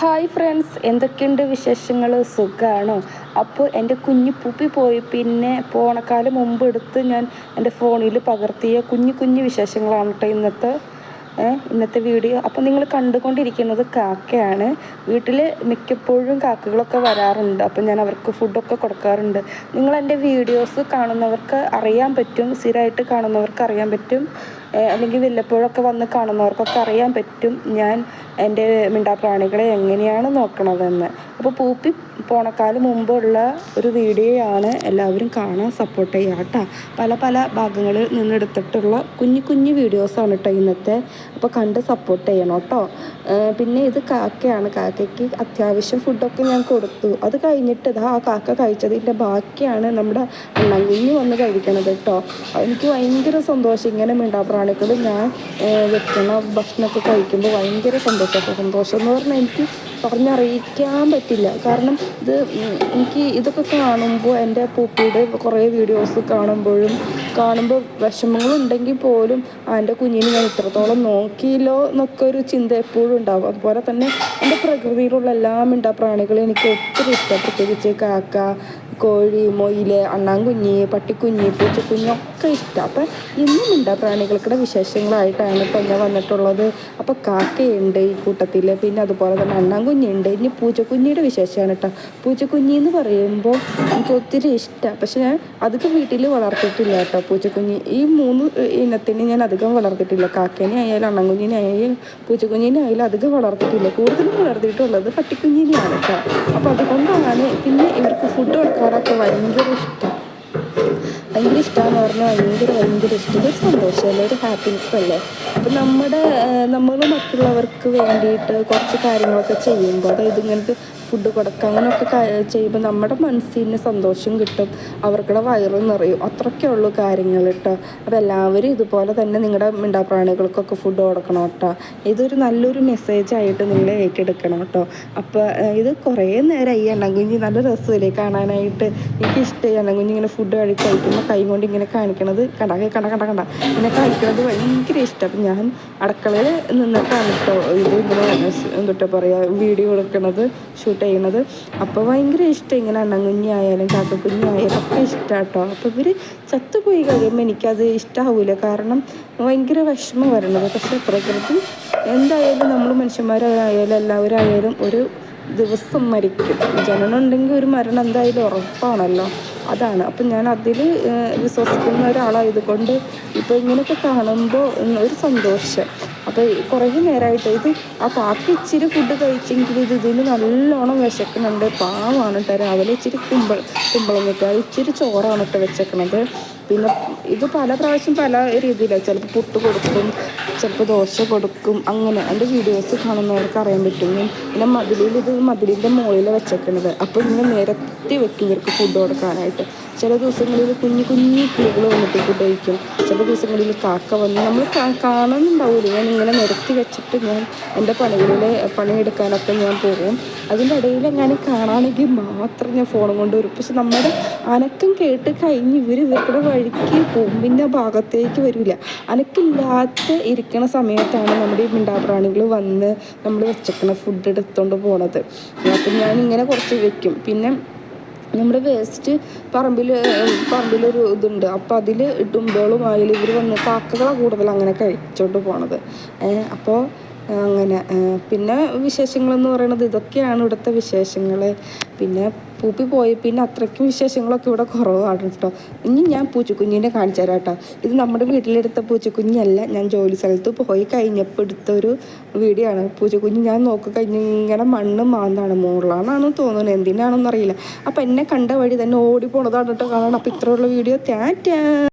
Hi friends എന്തൊക്കെയുണ്ട് വിശേഷങ്ങൾ സുഖമാണോ അപ്പോൾ എന്റെ കുഞ്ഞു പൂപ്പി പോയി. പിന്നെ പോണക്കാലം മുമ്പ് എടുത്ത് ഞാൻ എന്റെ ഫോണിൽ പകർത്തിയ കുഞ്ഞു കുഞ്ഞു വിശേഷങ്ങളാണ് കേട്ടോ ഇന്നത്തെ ഇന്നത്തെ വീഡിയോ. അപ്പോൾ നിങ്ങൾ കണ്ടുകൊണ്ടിരിക്കുന്നത് കാക്കയാണ്. വീട്ടിൽ മിക്കപ്പോഴും കാക്കകളൊക്കെ വരാറുണ്ട്. അപ്പോൾ ഞാൻ അവർക്ക് ഫുഡൊക്കെ കൊടുക്കാറുണ്ട്. നിങ്ങൾ എന്റെ വീഡിയോസ് കാണുന്നവർക്ക് അറിയാൻ പറ്റും? സ്ഥിരമായിട്ട് കാണുന്നവർക്ക് അറിയാൻ പറ്റും? അല്ലെങ്കിൽ വല്ലപ്പോഴൊക്കെ വന്ന് കാണുന്നവർക്കൊക്കെ അറിയാൻ പറ്റും ഞാൻ എന്റെ മിണ്ടാപ്രാണികളെ എങ്ങനെയാണ് നോക്കണതെന്ന്. അപ്പോൾ പൂപ്പി പോണക്കാലം മുമ്പുള്ള ഒരു വീഡിയോ ആണ് എല്ലാവരും കാണാൻ സപ്പോർട്ട് ചെയ്യുക കേട്ടോ. പല പല ഭാഗങ്ങളിൽ നിന്നെടുത്തിട്ടുള്ള കുഞ്ഞു കുഞ്ഞു വീഡിയോസാണ് കേട്ടോ ഇന്നത്തെ അപ്പോൾ കണ്ട് സപ്പോർട്ട് ചെയ്യണം കേട്ടോ പിന്നെ ഇത് കാക്കയാണ്. കാക്കയ്ക്ക് അത്യാവശ്യം ഫുഡൊക്കെ ഞാൻ കൊടുത്തു. അത് കഴിഞ്ഞിട്ട് ഇതാ ആ കാക്ക കഴിച്ചതിന്റെ ബാക്കിയാണ് നമ്മുടെ അണ്ണൻകുഞ്ഞ് വന്ന് കഴിക്കണത് കേട്ടോ എനിക്ക് ഭയങ്കര സന്തോഷം. ഇങ്ങനെ മിണ്ടാപ്രാണികൾ ഞാൻ വെക്കണ ഭക്ഷണമൊക്കെ കഴിക്കുമ്പോൾ ഭയങ്കര സന്തോഷമൊക്കെ സന്തോഷം എന്ന് പറഞ്ഞാൽ എനിക്ക് പറഞ്ഞറിയിക്കാൻ പറ്റില്ല. കാരണം ഇത് എനിക്ക് ഇതൊക്കെ കാണുമ്പോൾ എന്റെ പൂപ്പിയുടെ കുറേ വീഡിയോസ് കാണുമ്പോഴും കാണുമ്പോൾ വിഷമങ്ങളുണ്ടെങ്കിൽ പോലും എന്റെ കുഞ്ഞിനെ ഞാൻ ഇത്രത്തോളം നോക്കിയില്ലോ എന്നൊക്കെ ഒരു ചിന്ത എപ്പോഴും ഉണ്ടാവും. അതുപോലെ തന്നെ എന്റെ പ്രകൃതിയിലുള്ള എല്ലാ പ്രാണികളെ എനിക്ക് ഒത്തിരി ഇഷ്ടം. പ്രത്യേകിച്ച് കാക്ക കോഴി മൊയിൽ അണ്ണാൻകുഞ്ഞി പട്ടിക്കുഞ്ഞി പൂച്ചക്കുഞ്ഞി ഒക്കെ ഇഷ്ടം. അപ്പം ഇന്നും പ്രാണികൾക്കിടെ വിശേഷങ്ങളായിട്ടാണ് ഇപ്പം ഞാൻ വന്നിട്ടുള്ളത്. അപ്പോൾ കാക്കയുണ്ട് ഈ കൂട്ടത്തിൽ പിന്നെ അതുപോലെ തന്നെ അണ്ണാൻകുഞ്ഞുണ്ട് ഇനി പൂച്ചക്കുഞ്ഞിയുടെ വിശേഷമാണ് കേട്ടോ. പൂച്ചക്കുഞ്ഞി എന്ന് പറയുമ്പോൾ എനിക്ക് ഒത്തിരി ഇഷ്ടമാണ് പക്ഷെ ഞാൻ അധികം വീട്ടിൽ വളർത്തിയിട്ടില്ല കേട്ടോ പൂച്ചക്കുഞ്ഞി. ഈ മൂന്ന് ഇനത്തിന് ഞാൻ അധികം വളർത്തിയിട്ടില്ല. കാക്കേനെ ആയാലും അണ്ണൻകുഞ്ഞിനെ ആയാലും പൂച്ചക്കുഞ്ഞിനെ ആയാലും അധികം വളർത്തിയിട്ടില്ല. കൂടുതലും വളർത്തിയിട്ടുള്ളത് പട്ടിക്കുഞ്ഞിനെയാണ് കേട്ടോ അപ്പോൾ അതുകൊണ്ടാണ് പിന്നെ ഇവർക്ക് ഫുഡ് കൊടുക്കാറൊക്കെ ഭയങ്കര ഇഷ്ടം. ഭയങ്കര ഇഷ്ടമെന്ന് പറഞ്ഞാൽ ഭയങ്കര ഭയങ്കര ഇഷ്ടം. ഒരു സന്തോഷമല്ലേ ഒരു ഹാപ്പിനെസ് അല്ലേ? അപ്പം നമ്മുടെ നമ്മൾ മറ്റുള്ളവർക്ക് വേണ്ടിയിട്ട് കുറച്ച് കാര്യങ്ങളൊക്കെ ചെയ്യുമ്പോൾ അതായത് ഇങ്ങനത്തെ ഫുഡ് കൊടുക്കുക അങ്ങനെയൊക്കെ ചെയ്യുമ്പോൾ നമ്മുടെ മനസ്സിന് സന്തോഷം കിട്ടും. അവർക്കുടെ വയറും നിറയും. അത്രയ്ക്കേ ഉള്ളൂ കാര്യങ്ങൾ കേട്ടോ. അപ്പോൾ എല്ലാവരും ഇതുപോലെ തന്നെ നിങ്ങളുടെ മിണ്ടാപ്രാണികൾക്കൊക്കെ ഫുഡ് കൊടുക്കണം കേട്ടോ. ഇതൊരു നല്ലൊരു മെസ്സേജ് ആയിട്ട് നിങ്ങൾ ഏറ്റെടുക്കണം കേട്ടോ. അപ്പോൾ ഇത് കുറേ നേരം നേരമായി എണ്ണക്കുഞ്ഞി നല്ല രസമില്ലേ കാണാനായിട്ട്? എനിക്ക് ഇഷ്ടമായി. എണ്ണക്കുഞ്ഞി ഇങ്ങനെ ഫുഡ് കഴി കഴിക്കുമ്പോൾ കൈ കൊണ്ട് ഇങ്ങനെ കാണിക്കണത് കണ്ട കണ്ട കണ്ട കണ്ട. ഇങ്ങനെ കഴിക്കണത് ഭയങ്കര ഇഷ്ടം. അപ്പം ഞാൻ അടുക്കളയിൽ നിന്നിട്ടാണ് കേട്ടോ ഇത് ഇങ്ങനെ എന്തൊട്ടാ പറയുക വീഡിയോ എടുക്കണത്. ഷൂട്ട് ഷൂട്ട് ചെയ്യണത് അപ്പോൾ ഭയങ്കര ഇഷ്ടം ഇങ്ങനെ അണ്ണൻകുഞ്ഞായാലും കാക്കക്കുഞ്ഞായാലും ഒക്കെ ഇഷ്ടമാണ് കേട്ടോ അപ്പോൾ ഇവർ ചത്തുപോയി കഴിയുമ്പോൾ എനിക്കത് ഇഷ്ടമാവില്ല കാരണം ഭയങ്കര വിഷമം വരണത്. പക്ഷേ പ്രകൃതി എന്തായാലും നമ്മൾ മനുഷ്യന്മാരായാലും എല്ലാവരായാലും ഒരു ദിവസം മരിക്കും. ജനനം ഉണ്ടെങ്കിൽ ഒരു മരണം എന്തായാലും ഉറപ്പാണല്ലോ. അതാണ്. അപ്പം ഞാൻ അതിൽ വിശ്വസിക്കുന്ന ഒരാളായതുകൊണ്ട് ഇപ്പോൾ ഇങ്ങനെയൊക്കെ കാണുമ്പോൾ ഒരു സന്തോഷം. അപ്പോൾ കുറേ നേരമായിട്ട് ഇത് ആ പാക്ക് ഇച്ചിരി ഫുഡ് കഴിച്ചെങ്കിൽ ഇത് ഇതിന് നല്ലോണം വിശക്കുന്നുണ്ട്. പാവമാണ് കേട്ടോ രാവിലെ ഇച്ചിരി കുമ്പൾ കുമ്പളം വെക്കുക ഇച്ചിരി ചോറാണ് കേട്ടോ വെച്ചേക്കണത്. പിന്നെ ഇത് പല പ്രാവശ്യം പല രീതിയിലാണ് ചിലപ്പോൾ പുട്ട് കൊടുക്കും. ചിലപ്പോൾ ദോശ കൊടുക്കും. അങ്ങനെ എന്റെ വീഡിയോസ് കാണുന്നവർക്ക് അറിയാൻ പറ്റും. പിന്നെ മതിലിൽ ഇത് മതിലിന്റെ മുകളിൽ വെച്ചേക്കണത്. അപ്പോൾ ഇങ്ങനെ നിരത്തി വെക്കും ഇവർക്ക് ഫുഡ് കൊടുക്കാനായിട്ട്. ചില ദിവസങ്ങളിൽ കുഞ്ഞു കുഞ്ഞു കിളികൾ വന്നിട്ട് ഫുഡ് കഴിക്കും. ചില ദിവസങ്ങളിൽ കാക്ക വന്ന് നമ്മൾ കാണുന്നുണ്ടാവില്ല ഞാൻ ഇങ്ങനെ നിരത്തി വെച്ചിട്ട് ഞാൻ എന്റെ പണികളിൽ പണിയെടുക്കാനൊക്കെ ഞാൻ പോകും. അതിന്റെ ഇടയിൽ എങ്ങനെ കാണാണെങ്കിൽ മാത്രം ഞാൻ ഫോണും കൊണ്ട് വരും. പക്ഷെ നമ്മുടെ അനക്കം കേട്ട് കഴിഞ്ഞ് ഇവർ ഇവരുടെ വഴിക്ക് പോകുമ്പിന്റെ ഭാഗത്തേക്ക് വരില്ല. അനക്കില്ലാത്ത ഇരിക്കണ സമയത്താണ് നമ്മുടെ ഈ മിണ്ടാപ്രാണികൾ വന്ന് നമ്മൾ വെച്ചേക്കണ ഫുഡ് എടുത്തുകൊണ്ട് പോണത്. അപ്പം ഇങ്ങനെ കുറച്ച് വെക്കും. പിന്നെ നമ്മുടെ വേസ്റ്റ് പറമ്പിൽ പറമ്പിലൊരു ഇതുണ്ട്. അപ്പം അതിൽ ഇടുമ്പോളും അതിൽ ഇവർ വന്ന് കാക്കകളാണ് കൂടുതൽ അങ്ങനെ കഴിച്ചോണ്ട് പോണത്. അപ്പോൾ അങ്ങനെ പിന്നെ വിശേഷങ്ങളെന്ന് പറയുന്നത് ഇതൊക്കെയാണ് ഇവിടുത്തെ വിശേഷങ്ങൾ പിന്നെ പൂപ്പി പോയി പിന്നെ അത്രയ്ക്കും വിശേഷങ്ങളൊക്കെ ഇവിടെ കുറവാണ് കേട്ടോ. ഇനി ഞാൻ പൂച്ചക്കുഞ്ഞിനെ കാണിച്ചു തരാം കേട്ടോ. ഇത് നമ്മുടെ വീട്ടിലെടുത്ത പൂച്ചക്കുഞ്ഞല്ല. ഞാൻ ജോലി സ്ഥലത്ത് പോയി കഴിഞ്ഞപ്പോൾ എടുത്തൊരു വീഡിയോ ആണ്. പൂച്ചക്കുഞ്ഞ് ഞാൻ നോക്കി കഴിഞ്ഞ് ഇങ്ങനെ മണ്ണ് മാന്താണ്. മുകളിലാണെന്ന് തോന്നുന്നത്. എന്തിനാണെന്നറിയില്ല. അപ്പം എന്നെ കണ്ട വഴി തന്നെ ഓടി പോണതാണ് കേട്ടോ കാണണം അപ്പം ഇത്രയുള്ള വീഡിയോ ടാറ്റാ.